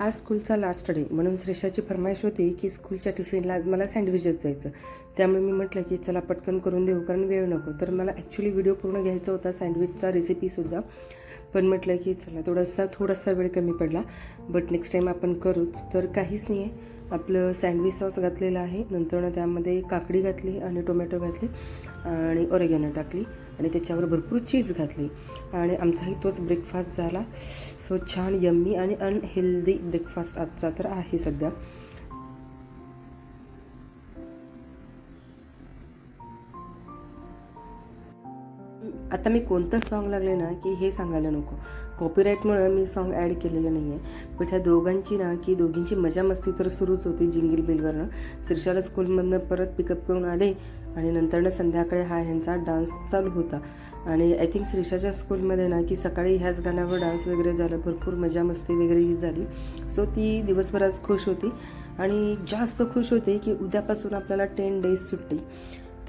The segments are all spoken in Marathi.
आज स्कूलचा लास्ट डे म्हणून श्रेषाची फरमाईश होती की स्कूलच्या टिफिनला आज मला सँडविचच द्यायचं. त्यामुळे मी म्हटलं की चला पटकन करून देऊ कारण वेळ नको. तर मला ॲक्च्युली व्हिडिओ पूर्ण घ्यायचा होता सँडविचचा रेसिपीसुद्धा पण म्हटलं की चला थोडासा थोडासा वेळ कमी पडला. बट नेक्स्ट टाईम आपण करूच. तर काहीच नाही आहे आपलं सँडविच सॉस घातलेलं आहे. नंतर त्यामध्ये काकडी घातली आणि टोमॅटो घातले आणि ओरेगॅनो टाकली आणि त्याच्यावर भरपूर चीज घातली. आणि आमचाही तोच ब्रेकफास्ट झाला. सो छान यम्मी आणि अनहेल्दी ब्रेकफास्ट आजचा तर आहे सध्या. आता मी कोणतं सॉन्ग लागले ना की हे सांगायला नको. कॉपीराईटमुळं मी सॉन्ग ॲड केलेलं नाही आहे पण ह्या दोघांची ना की दोघींची मजा मस्ती तर सुरूच होती जिंगल बिलवरनं श्रीशाला स्कूलमधनं परत पिकअप करून आले आणि नंतरनं संध्याकाळी हा ह्यांचा डान्स चालू होता. आणि आय थिंक श्रीशाच्या स्कूलमध्ये ना की सकाळी ह्याच गाण्यावर डान्स वगैरे झालं भरपूर मजा मस्ती वगैरे ही झाली. सो ती दिवसभर आज खुश होती. आणि जास्त खुश होते की उद्यापासून आपल्याला टेन डेज सुट्टी.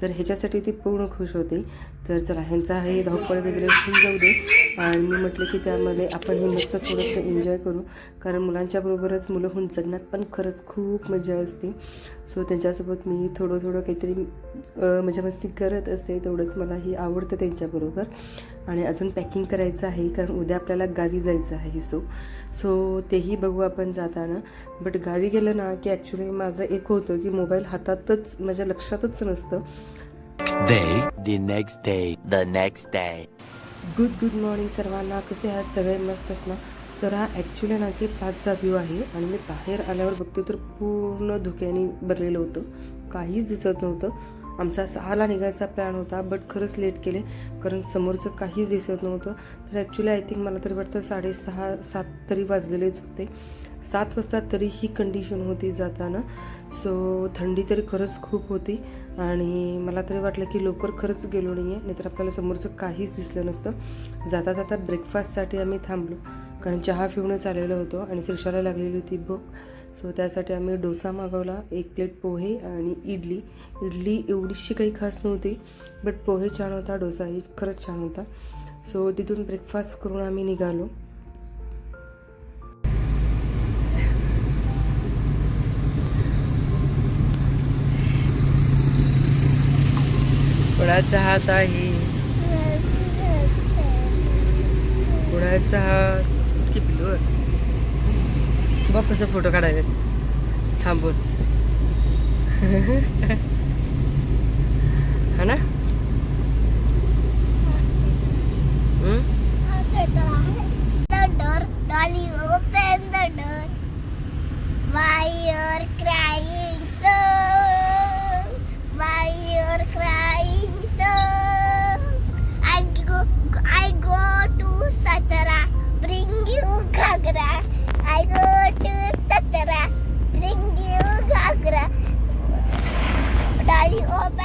तर ह्याच्यासाठी ती पूर्ण खुश होते. तर चला ह्यांचा हे धावपळ वगैरे होऊन जाऊ दे. आणि मी म्हटलं की त्यामध्ये आपण हे मस्त थोडंसं एन्जॉय करू. कारण मुलांच्या बरोबरच मुलं होऊन जगण्यात पण खरंच खूप मजा असते. सो त्यांच्यासोबत मी थोडं थोडं काहीतरी मजा म्हणजे मस्ती करत असते. तेवढंच मला ही आवडतं त्यांच्याबरोबर आणि अजून पॅकिंग करायचं आहे कारण उद्या आपल्याला गावी जायचं आहे सो सो तेही बघू आपण जाताना. बट गावी गेलं ना की ॲक्च्युली माझं एक होतं की मोबाईल हातातच माझ्या लक्षातच नसतं. गुड गुड मॉर्निंग सर्वांना. कसे आहात? सगळे मस्तच ना? तर हा ॲक्च्युली ना की पाचचा व्ह्यू आहे. आणि मी बाहेर आल्यावर बघते तर पूर्ण धुक्याने भरलेलं होतं. काहीच दिसत नव्हतं. आमचा सहाला निघायचा प्लॅन होता बट खरंच लेट केले कारण समोरचं काहीच दिसत नव्हतं. तर ॲक्च्युली आय थिंक मला तरी वाटतं साडेसहा सात तरी वाजलेलेच होते. सात वाजता तरी ही कंडिशन होती जाताना. सो थंडी तरी खरंच खूप होती आणि मला तरी वाटलं की लवकर खरंच गेलो नाही आहे नाहीतर आपल्याला समोरचं काहीच दिसलं नसतं. जाता जाता ब्रेकफास्टसाठी आम्ही थांबलो कारण चहा पिऊन चाललेलो होतो आणि श्रीषाला लागलेली होती भूक. सो त्यासाठी आम्ही डोसा मागवला एक प्लेट पोहे आणि इडली. इडली एवढीशी काही खास नव्हती बट पोहे छान होता डोसाही खरंच छान होता. सो तिथून ब्रेकफास्ट करून आम्ही निघालो. कुणाचा हात आहे. कुणाचा हात. सुटकी पिलूवर बघ कसं फोटो काढायला. थांबून. हा ना?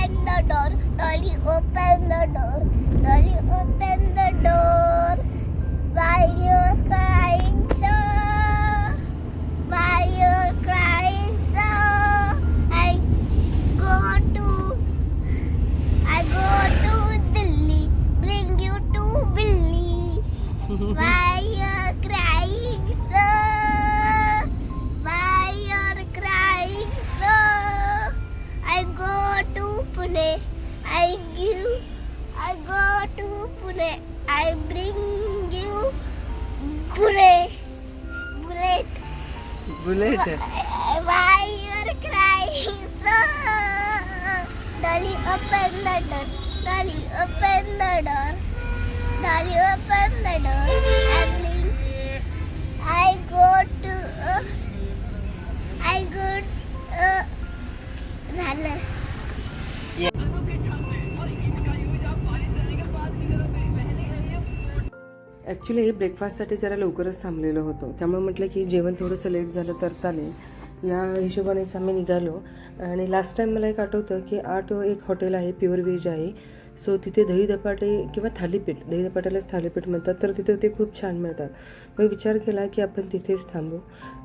Open the door. Dolly, open the door. Dolly, open the door. Why you're bread. I bring you bread. Bread. Bullet. Why you are crying so? Dolly, open the door. Dolly, open the door. Dolly, open the door. And actually हे ब्रेकफास्टसाठी जरा लवकरच थांबलेलं होतं. त्यामुळे म्हटलं की जेवण थोडंसं लेट झालं तर चालेल. या हिशोबानेच आम्ही निघालो. आणि लास्ट टाईम मला एक आठवतं की आठ एक हॉटेल आहे प्युअर व्हेज आहे. सो तिथे दही धपाटे किंवा थालीपीठ दही धपाट्यालाच थालीपीठ म्हणतात तर तिथे ते खूप छान मिळतात. मग विचार केला की आपण तिथेच थांबू.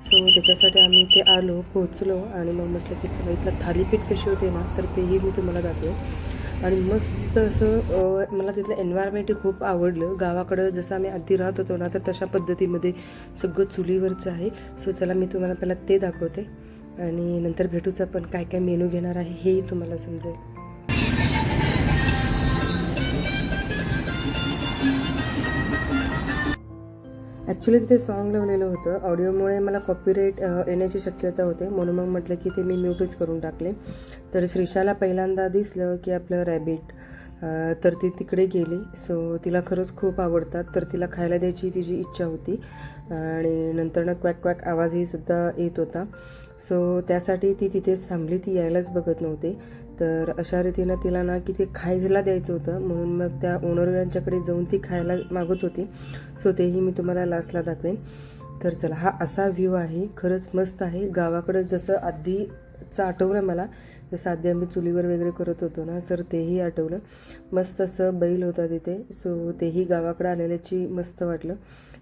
सो त्याच्यासाठी आम्ही इथे आलो पोहोचलो. आणि मग म्हटलं की चला इथलं थालीपीठ कशी होते ना तर तेही मी तुम्हाला दाखवेन. आणि मस्त असं मला तिथलं एन्व्हायरमेंट खूप आवडलं. गावाकडं जसं आम्ही आधी राहत होतो ना तर तशा पद्धतीमध्ये सगळं चुलीवरचं आहे. सो चला मी तुम्हाला पहिला ते दाखवते. आणि नंतर भेटूच आपण काय काय मेनू घेणार आहे हेही तुम्हाला समजेल. ॲक्च्युली तिथे सॉन्ग लावलेलं होतं. ऑडिओमुळे मला कॉपीराईट येण्याची शक्यता होते. म्हणून मग म्हटलं की ते मी म्यूटच करून टाकले. तर श्रीशाला पहिल्यांदा दिसलं की आपलं रॅबिट तर ती तिकडे गेली. सो तिला खरंच खूप आवडतात. तर तिला खायला द्यायची तिची इच्छा होती. आणि नंतरनं क्वॅक क्वॅक आवाजही सुद्धा येत होता. सो त्यासाठी ती तिथेच थांबली. ती यायलाच बघत नव्हते. तर अशा रीतीनं तिला ना की ते खायला द्यायचं होतं. म्हणून मग त्या ओनर जाऊन ती खायला मागत होती. सो तेही मी तुम्हाला लास्टला दाखवेन. तर चला हा असा व्ह्यू आहे. खरंच मस्त आहे. गावाकडं जसं आधीचं आठवलं मला जसं आधी आम्ही चुलीवर वगैरे करत होतो ना सर तेही आठवलं. मस्त असं बैल होता तिथे. सो तेही गावाकडं आलेल्याची मस्त वाटलं.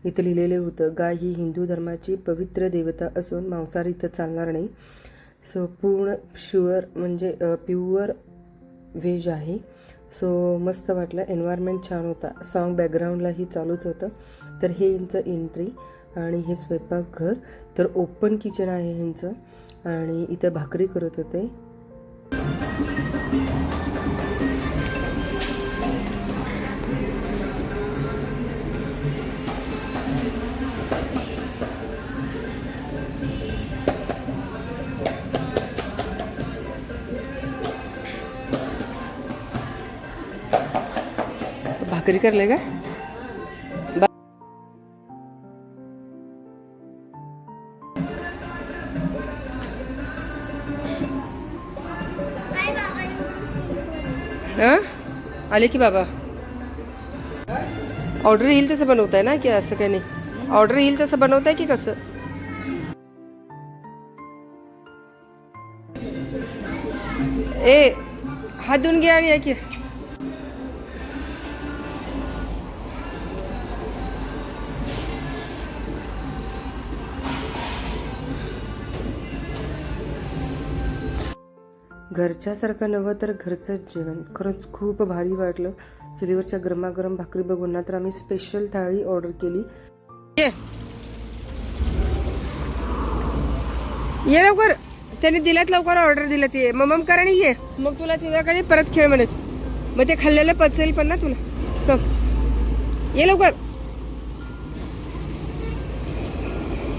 इथं लिहिलेलं होतं गाय ही हिंदू धर्माची पवित्र देवता असून मांसाहार इथं चालणार नाही. सो पूर्ण शुअर म्हणजे प्युअर व्हेज आहे. सो मस्त वाटलं. एन्व्हायरमेंट छान होता. सॉन्ग बॅकग्राऊंडलाही चालूच होतं. तर हे यांचं एंट्री आणि हे स्वयंपाकघर. तर ओपन किचन आहे ह्यांचं. आणि इथं भाकरी करत होते. भाकरी करले का काय बाबा हाँ? आले की बाबा। ऑर्डर येईल तसं बनवताय ना की असं काही नाही? ऑर्डर येईल तसं बनवताय की कसं? ए हात धुवून घ्या आणि या की घरच्यासारखं नव्हं तर घरचंच जेवण. खरंच खूप भारी वाटलं. चुलीवरच्या गरमागरम भाकरी बघून ना तर आम्ही स्पेशल थाळी ऑर्डर केली. ये. लवकर. त्याने दिल्यात लवकर ऑर्डर दिलं ते. मग मग करा आणि ये. मग तुला तिच्याकडे परत खेळ म्हणस. मग ते खाल्लेलं पचेल पण ना तुला. चल. ये लवकर.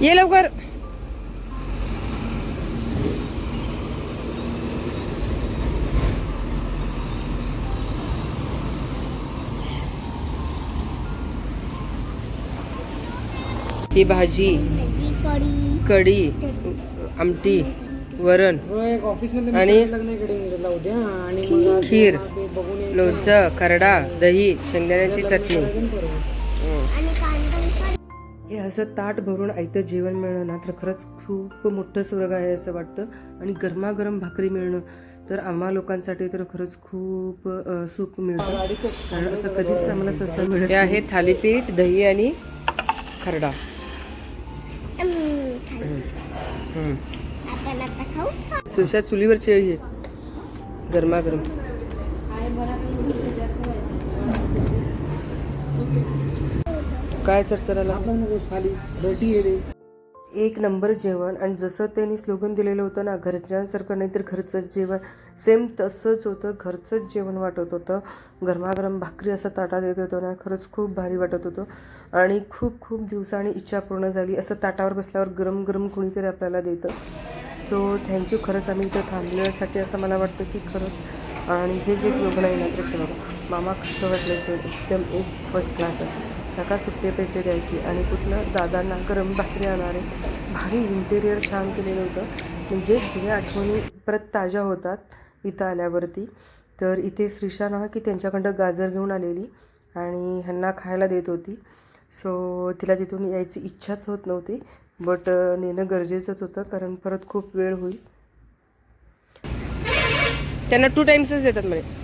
ये लवकर. ही भाजी कढी कढी आमटी वरण आणि खीर. लोणचं खरडा दही शेंगदाण्याची चटणी. आणि कांदा पण. हे असं ताट भरून आयतं जेवण मिळणं ना तर खरंच खूप मोठं स्वर्ग आहे असं वाटतं. आणि गरमागरम भाकरी मिळणं तर आम्हा लोकांसाठी तर खरंच खूप सुख मिळतं. कारण असं कधीच आम्हाला सहसा मिळत हे आहे थालीपीठ दही आणि खरडा. आपण आता खाऊ. सुशा चुलीवरची आहे. गरमागरम. काय चरचराला? खाली रटी आहे रे. एक नंबर जेवण. आणि जसं त्यांनी स्लोगन दिलेलं होतं ना घरच्यांसारखं नाही तर घरचंच जेवण. सेम तसंच होतं घरचंच जेवण वाटत होतं. गरमागरम भाकरी असं ताटात येत होतं ना खरंच खूप भारी वाटत होतं. आणि खूप खूप दिवसांनी इच्छा पूर्ण झाली. असं ताटावर बसल्यावर गरम गरम कोणीतरी आपल्याला देतं. सो थँक्यू खरंच आम्ही इथं थांबण्यासाठी असं मला वाटतं की खरंच. आणि हे जे स्लोगन आहे ना ते मामा कसं वाटलं एकदम एक फर्स्ट क्लास आहे. काका सुट्टे पैसे द्यायचे आणि कुठलं दादांना गरम भाकरी आणणारे. भारी इंटेरियर छान केलेलं होतं. म्हणजे जुन्या आठवणी परत ताज्या होतात इथं आल्यावरती. तर इथे श्रीशा ना की त्यांच्याकडं गाजर घेऊन आलेली आणि ह्यांना खायला देत होती. सो तिला तिथून यायची इच्छाच होत नव्हती बट नेणं गरजेचंच होतं कारण परत खूप वेळ होईल. त्यांना टू टाइम्सच देतात म्हणजे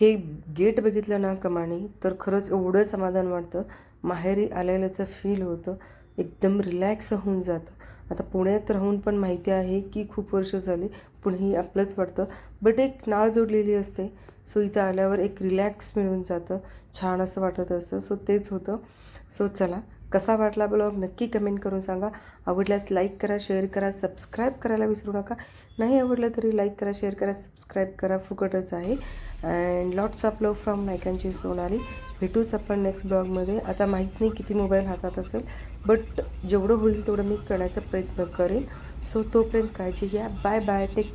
हे गेट बघितलं ना कमाने तर खरंच एवढं समाधान वाटतं. माहेरी आलेल्याचं फील होतं. एकदम रिलॅक्स होऊन जातं. आता पुण्यात राहून पण माहिती आहे की खूप वर्ष झाली पुणेही आपलंच वाटतं. बट एक नाळ जोडलेली असते. सो इथं आल्यावर एक रिलॅक्स मिळून जातं. छान असं वाटत असतं. सो तेच होतं. सो चला. कसा वाटला ब्लॉग नक्की कमेंट करून सांगा. आवडल्यास लाईक करा शेअर करा सबस्क्राईब करायला विसरू नका. नाही आवडलं तरी लाईक करा शेअर करा सबस्क्राईब करा. फुकटच आहे. And lots of love from नायकांची Sonali भेटूच आपण नेक्स्ट ब्लॉगमध्ये आता माहीत नाही किती मोबाईल हातात असेल बट जेवढं होईल तेवढं मी करण्याचा प्रयत्न करेन. सो तोपर्यंत काळजी घ्या. Bye bye take